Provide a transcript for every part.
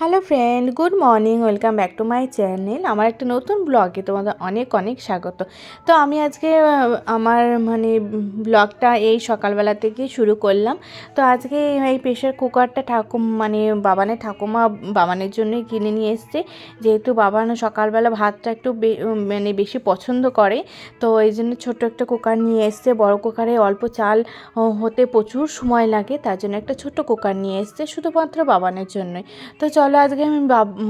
Hello friend good morning welcome back to my channel আমার একটা নতুন ব্লগে তোমাদের অনেক অনেক স্বাগত। তো আমি আজকে আমার মানে ব্লগটা এই সকালবেলা থেকে শুরু করলাম। তো আজকে এই প্রেশার কুকারটা ঠাকুম মানে বাবানের ঠাকুমা বাবানের জন্যই কিনে নিয়ে এসছে। যেহেতু বাবান সকালবেলা ভাতটা একটু মানে বেশি পছন্দ করে, তো এই জন্য ছোট্ট একটা কুকার নিয়ে এসছে। বড় কুকারে অল্প চাল হতে প্রচুর সময় লাগে, তার জন্য একটা ছোট্ট কুকার নিয়ে এসছে, শুধুমাত্র বাবানের জন্যই। তো চলো আজকে আমি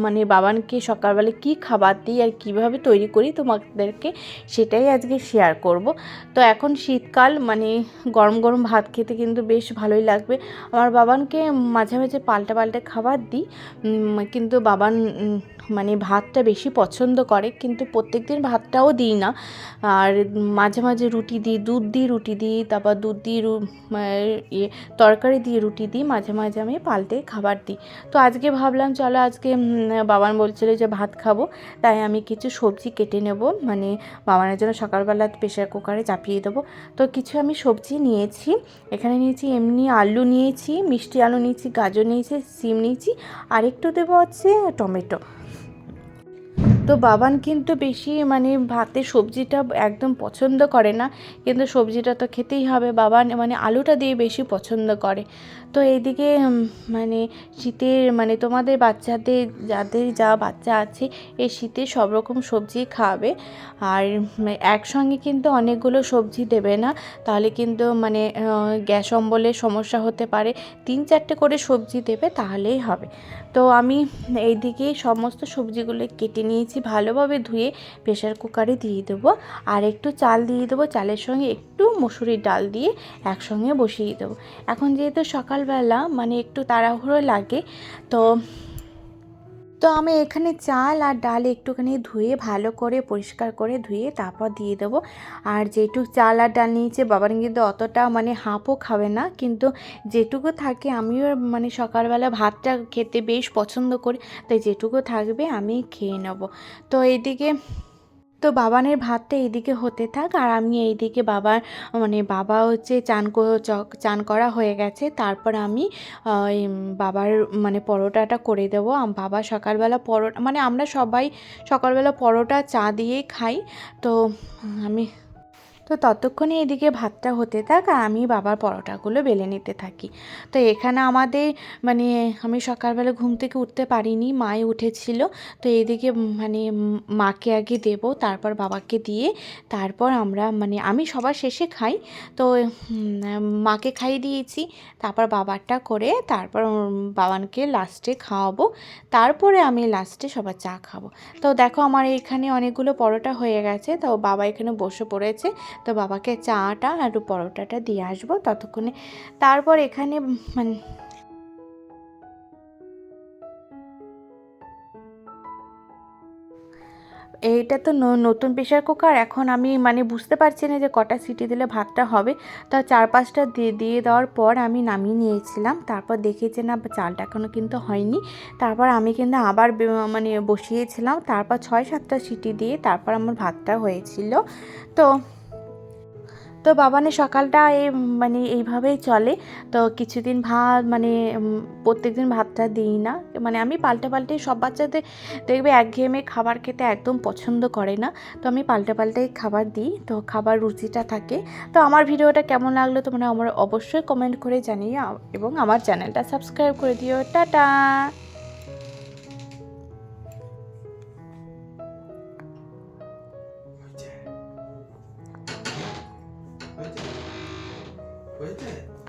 মানে বাবানকে সকালবেলা কি খাবার দিই আর কীভাবে তৈরি করি তোমাদেরকে সেটাই আজকে শেয়ার করব। তো এখন শীতকাল মানে গরম গরম ভাত খেতে কিন্তু বেশ ভালোই লাগবে। আমার বাবানকে মাঝে মাঝে পাল্টা পাল্টা খাবার দিই কিন্তু বাবান মানে ভাতটা বেশি পছন্দ করে, কিন্তু প্রত্যেক দিন ভাতটাও দিই না। আর মাঝে মাঝে রুটি দিই, দুধ দিই, রুটি দিই, তারপর দুধ দিই ইয়ে তরকারি দিয়ে রুটি দিই, মাঝে মাঝে আমি পাল্টে খাবার দিই। তো আজকে ভাবলাম, চলো আজকে বাবান বলছিল যে ভাত খাব, তাই আমি কিছু সবজি কেটে নেব। মানে বাবানের জন্য সকালবেলা প্রেশার কুকারে চাপিয়ে দেবো। তো কিছু আমি সবজি নিয়েছি, এখানে নিয়েছি এমনি আলু নিয়েছি, মিষ্টি আলু নিয়েছি, গাজর নিয়েছি, সিম নিয়েছি, আর একটু দেবো হচ্ছে টমেটো। তো বাবান কিন্তু বেশি মানে ভাতে সবজিটা একদম পছন্দ করে না। কিন্তু সবজিটা তো খেতেই হবে। বাবান মানে আলুটা দিয়ে বেশি পছন্দ করে। তো এইদিকে মানে শীতের মানে তোমাদের বাচ্চাদের, যাদের যা বাচ্চা আছে, এই শীতে সব রকম সবজি খাবে। আর একসঙ্গে কিন্তু অনেকগুলো সবজি দেবে না। তাহলে কিন্তু মানে গ্যাস অম্বলের সমস্যা হতে পারে। তিন চারটে করে সবজি দেবে, তাহলেই হবে। তো আমি এইদিকে সমস্ত সবজিগুলো কেটে নিয়েছি। ভালোভাবে ধুয়ে প্রেশার কুকারে দিয়ে দেবো। আর একটু চাল দিয়ে দেবো, চালের সঙ্গে একটু মসুরির ডাল দিয়ে একসঙ্গে বসিয়ে দেবো। এখন যেহেতু সকালবেলা মানে একটু তাড়াহুড়ো লাগে, তো তো আমি এখানে চাল আর ডাল একটুখানি ধুয়ে, ভালো করে পরিষ্কার করে ধুয়ে তারপর দিয়ে দেবো। আর যেটুকু চাল আর ডাল নিয়েছে, বাবার কিন্তু অতটা মানে হাঁপও খাবে না। কিন্তু যেটুকু থাকে, আমিও মানে সকালবেলা ভাতটা খেতে বেশ পছন্দ করি। তাই যেটুকু থাকবে আমি খেয়ে নেব। তো এইদিকে তো বাবানের ভাতটা এইদিকে হতে থাক আর আমি এইদিকে বাবার মানে বাবা হচ্ছে চান চান করা হয়ে গেছে। তারপর আমি বাবার মানে পরোটাটা করে দেবো। বাবা সকালবেলা পরোটা মানে আমরা সবাই সকালবেলা পরোটা চা দিয়েই খাই। তো আমি তো ততক্ষণে এদিকে ভাতটা হতে থাক, আর আমি বাবার পরোটাগুলো বেলে নিতে থাকি। তো এখানে আমাদের মানে আমি সকালবেলা ঘুম থেকে উঠতে পারিনি, মাই উঠেছিল। তো এদিকে মানে মাকে আগে দেব, তারপর বাবাকে দিয়ে, তারপর আমরা মানে আমি সবার শেষে খাই। তো মাকে খাইয়ে দিয়েছি, তারপর বাবারটা করে, তারপর বাবানকে লাস্টে খাওয়াবো। তারপরে আমি লাস্টে সবার চা খাব। তো দেখো, আমার এখানে অনেকগুলো পরোটা হয়ে গেছে। তো বাবা এখানে বসে পড়েছে। তো বাবাকে চাটা আর পরোটাটা দিয়ে আসব ততক্ষণে। তারপর এখানে মানে এইটা তো নতুন প্রেশার কুকার। এখন আমি মানে বুঝতে পারছি না যে কটা সিটি দিলে ভাতটা হবে। তা চার পাঁচটা দিয়ে দিয়ে দেওয়ার পর আমি নামিয়ে নিয়েছিলাম। তারপর দেখি যে না চালটা এখনও কিন্তু হয়নি। তারপর আমি কিন্তু আবার মানে বসিয়েছিলাম। তারপর ছয় সাতটা সিটি দিয়ে তারপর আমার ভাতটা হয়েছিল। তো তো বাবানে সকালটা এই মানে এইভাবেই চলে। তো কিছুদিন ভাত মানে প্রত্যেক দিন ভাতটা দিই না। মানে আমি পাল্টে পাল্টে সব বাচ্চাদের দেখবে একঘেয়েমে খাবার খেতে একদম পছন্দ করে না। তো আমি পাল্টে পাল্টে খাবার দিই। তো খাবার রুচিটা থাকে। তো আমার ভিডিওটা কেমন লাগল তোমরা আমার অবশ্যই কমেন্ট করে জানিয়ে এবং আমার চ্যানেলটা সাবস্ক্রাইব করে দিও। টাটা! 화이팅 화이팅